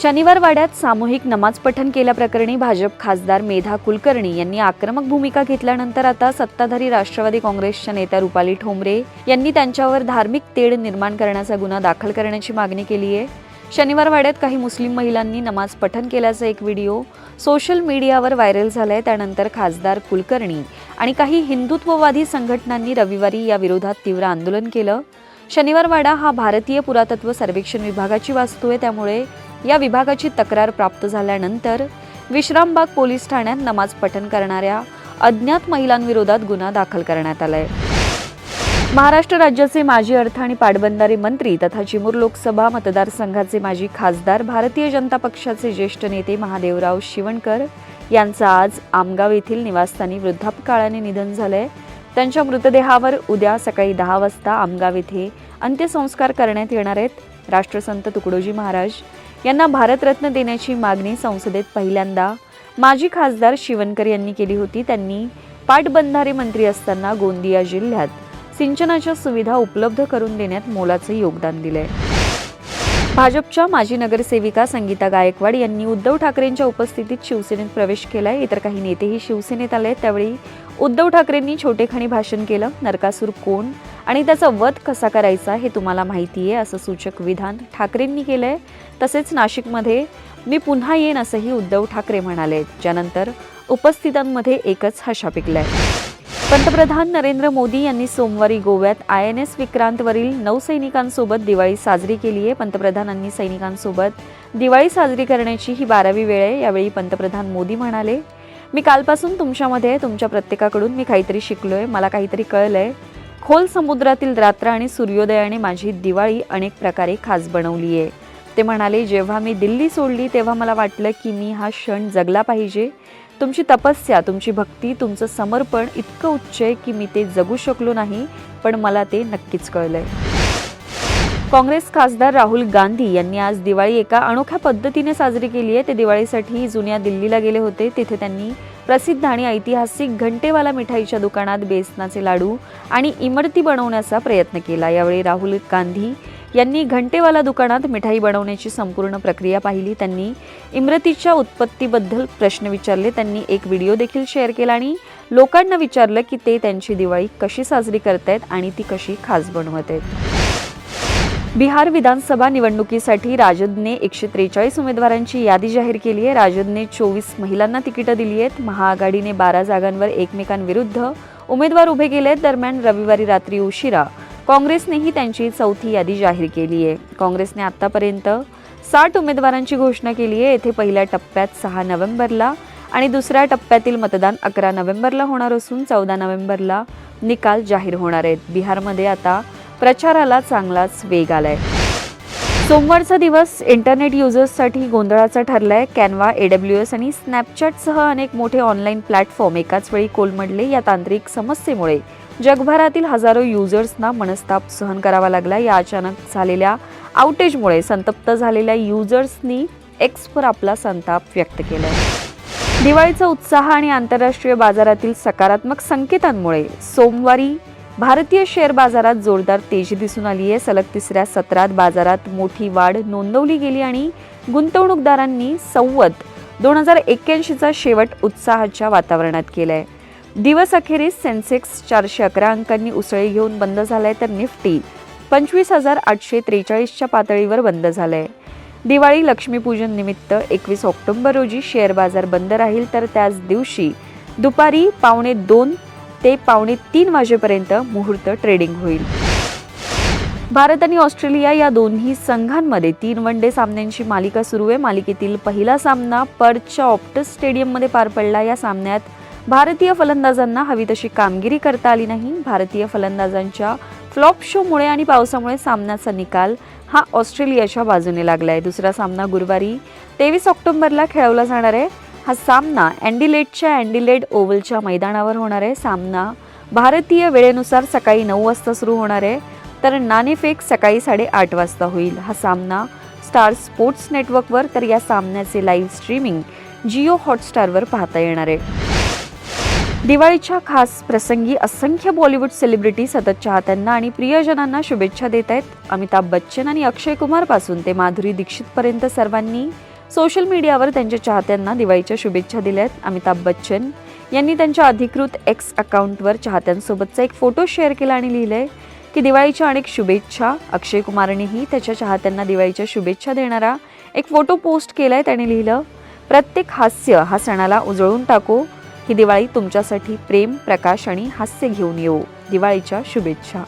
शनिवार वाड्यात सामूहिक नमाज पठण केल्याप्रकरणी भाजप खासदार मेधा कुलकर्णी यांनी आक्रमक भूमिका घेतल्यानंतर आता सत्ताधारी राष्ट्रवादी काँग्रेसच्या नेत्या रुपाली ठोंबरे यांनी त्यांच्यावर धार्मिक तेढ निर्माण करण्याचा गुन्हा दाखल करण्याची मागणी केली आहे. शनिवार वाड्यात काही मुस्लिम महिलांनी नमाज पठण केल्याचा एक व्हिडिओ सोशल मीडियावर व्हायरल झालाय. त्यानंतर खासदार कुलकर्णी आणि काही हिंदुत्ववादी संघटनांनी रविवारी या विरोधात तीव्र आंदोलन केलं. शनिवार वाडा हा भारतीय पुरातत्व सर्वेक्षण विभागाची वास्तू आहे. त्यामुळे या विभागाची तक्रार प्राप्त झाल्यानंतर विश्रामबाग पोलीस ठाण्यात नमाज पठण करणाऱ्या अज्ञात महिलांविरोधात गुन्हा दाखल करण्यात आलाय. महाराष्ट्र राज्याचे माजी अर्थ आणि पाटबंधारे मंत्री तथा चिमूर लोकसभा मतदारसंघाचे माजी खासदार भारतीय जनता पक्षाचे ज्येष्ठ नेते महादेवराव शिवणकर यांचं आज आमगाव येथील निवासस्थानी वृद्धापकाळाने निधन झालंय. त्यांच्या मृतदेहावर उद्या सकाळी दहा वाजता आमगाव येथे अंत्यसंस्कार करण्यात येणार आहेत. राष्ट्रसंत तुकडोजी महाराज यांना भारतरत्न देण्याची मागणी संसदेत पहिल्यांदा. माजी खासदार शिवनकर यांनी केली होती. त्यांनी पाटबंधारे मंत्री असताना गोंदिया जिल्ह्यात सिंचनाच्या सुविधा उपलब्ध करून देण्यात मोलाचं योगदान दिलंय. भाजपच्या माजी नगरसेविका संगीता गायकवाड यांनी उद्धव ठाकरेंच्या उपस्थितीत शिवसेनेत प्रवेश केलाय. इतर काही नेतेही शिवसेनेत आले त्यावेळी उद्धव ठाकरेंनी छोटेखानी भाषण केलं. नरकासूर कोण? आणि त्याचा वध कसा करायचा हे तुम्हाला माहिती आहे असं सूचक विधान ठाकरेंनी केलं आहे तसेच नाशिकमध्ये मी पुन्हा येईन असंही उद्धव ठाकरे म्हणाले. ज्यानंतर उपस्थितांमध्ये एकच हशा पिकलाय. पंतप्रधान नरेंद्र मोदी यांनी सोमवारी गोव्यात आय एन एस विक्रांतवरील नौसैनिकांसोबत दिवाळी साजरी केली आहे. पंतप्रधानांनी सैनिकांसोबत दिवाळी साजरी करण्याची ही बारावी वेळ आहे यावेळी पंतप्रधान मोदी म्हणाले मी कालपासून तुमच्यामध्ये तुमच्या प्रत्येकाकडून मी काहीतरी शिकलोय मला काहीतरी कळलंय. खोल समुद्रातील रात्र आणि सूर्योदयाने माझी दिवाळी अनेक प्रकारे खास बनवली आहे. ते म्हणाले जेव्हा मी दिल्ली सोडली तेव्हा मला वाटलं की मी हा क्षण जगला पाहिजे. तुमची तपस्या तुमची भक्ती तुमचं समर्पण इतकं उच्च आहे की मी ते जगू शकलो नाही पण मला ते नक्कीच कळलं आहे काँग्रेस खासदार राहुल गांधी यांनी आज दिवाळी एका अनोख्या पद्धतीने साजरी केली आहे. ते दिवाळीसाठी जुन्या दिल्लीला गेले होते. तिथे त्यांनी प्रसिद्ध आणि ऐतिहासिक घंटेवाला मिठाईच्या दुकानात बेसनाचे लाडू आणि इमरती बनवण्याचा प्रयत्न केला. यावेळी राहुल गांधी यांनी घंटेवाला दुकानात मिठाई बनवण्याची संपूर्ण प्रक्रिया पाहिली. त्यांनी इमरतीच्या उत्पत्तीबद्दल प्रश्न विचारले. त्यांनी एक व्हिडिओ देखील शेअर केला आणि लोकांना विचारलं की ते त्यांची दिवाळी कशी साजरी करतायत आणि ती कशी खास बनवत आहेत बिहार विधानसभा निवडणुकीसाठी राजदने एकशे त्रेचाळीस उमेदवारांची यादी जाहीर केली आहे. राजदने चोवीस महिलांना तिकीटं दिली आहेत. महाआघाडीने बारा जागांवर एकमेकांविरुद्ध उमेदवार उभे केले आहेत. दरम्यान रविवारी रात्री उशिरा काँग्रेसनेही त्यांची चौथी यादी जाहीर केली आहे. काँग्रेसने आतापर्यंत साठ उमेदवारांची घोषणा केली आहे. येथे पहिल्या टप्प्यात सहा नोव्हेंबरला आणि दुसऱ्या टप्प्यातील मतदान अकरा नोव्हेंबरला होणार असून चौदा नोव्हेंबरला निकाल जाहीर होणार आहेत. बिहारमध्ये आता प्रचाराला चांगलाच वेग आलाय. सोमवारचा दिवस इंटरनेट युजर्ससाठी गोंधळाचा ठरलाय. कॅनवा एडब्ल्यू एस आणि स्नॅपचॅटसह अनेक मोठे ऑनलाईन प्लॅटफॉर्म एकाच वेळी कोलमडले या तांत्रिक समस्येमुळे. जगभरातील हजारो युजर्सना मनस्ताप सहन करावा लागला. या अचानक झालेल्या आउटेजमुळे संतप्त झालेल्या युजर्सनी एक्सवर आपला संताप व्यक्त केलाय. दिवाळीचा उत्साह आणि आंतरराष्ट्रीय बाजारातील सकारात्मक संकेतांमुळे सोमवारी भारतीय शेअर बाजारात जोरदार तेजी दिसून आली आहे सलग तिसऱ्या सत्रात बाजारात मोठी वाढ नोंदवली गेली आणि गुंतवणूकदारांनी संवत दोन हजार एक्क्याऐंशीचा शेवट उत्साहाच्या वातावरणात केलाय. दिवस अखेरीस सेन्सेक्स चारशे अकरा अंकांनी उसळी घेऊन बंद झालाय तर निफ्टी पंचवीस हजार आठशे त्रेचाळीसच्या पातळीवर बंद झालाय. दिवाळी लक्ष्मीपूजन निमित्त एकवीस ऑक्टोबर रोजी शेअर बाजार बंद राहील तर त्याच दिवशी दुपारी पावणे दोन ते पावणे तीन वाजेपर्यंत मुहूर्त ट्रेडिंग होईल. भारत आणि ऑस्ट्रेलिया या दोन्ही संघांमध्ये तीन वन डे सामन्यांची मालिका सुरू आहे. मालिकेतील पहिला सामना पर्थच्या ऑप्टस स्टेडियममध्ये पार पडला. या सामन्यात भारतीय फलंदाजांना हवी तशी कामगिरी करता आली नाही. भारतीय फलंदाजांच्या फ्लॉप शोमुळे आणि पावसामुळे सामन्याचा निकाल हा ऑस्ट्रेलियाच्या बाजूने लागला आहे. दुसरा सामना गुरुवारी तेवीस ऑक्टोबरला खेळवला जाणार आहे. हा सामना अँडिलेटच्या अँडिलेड ओव्हलच्या मैदानावर होणार आहे. सामना भारतीय वेळेनुसार सकाळी नऊ वाजता सुरू होणार आहे. तर नाणेफेक सकाळी साडेआठ वाजता होईल. हा सामना स्टार स्पोर्ट्स नेटवर्कवर तर या सामन्याचे लाईव्ह स्ट्रीमिंग जिओ हॉटस्टारवर पाहता येणार आहे. दिवाळीच्या खास प्रसंगी असंख्य बॉलिवूड सेलिब्रिटी सतत चाहत्यांना आणि प्रियजनांना शुभेच्छा देत आहेत. अमिताभ बच्चन आणि अक्षय कुमारपासून ते माधुरी दीक्षितपर्यंत सर्वांनी सोशल मीडियावर त्यांच्या चाहत्यांना दिवाळीच्या शुभेच्छा दिल्यात अमिताभ बच्चन यांनी त्यांच्या अधिकृत एक्स अकाउंटवर चाहत्यांसोबतचा एक फोटो शेअर केला आणि लिहिलंय की दिवाळीच्या अनेक शुभेच्छा अक्षय कुमारनेही त्याच्या चाहत्यांना दिवाळीच्या शुभेच्छा देणारा एक फोटो पोस्ट केलाय. त्याने लिहिलं प्रत्येक हास्य हा सणाला उजळून टाको. ही दिवाळी तुमच्यासाठी प्रेम प्रकाश आणि हास्य घेऊन येऊ. दिवाळीच्या शुभेच्छा.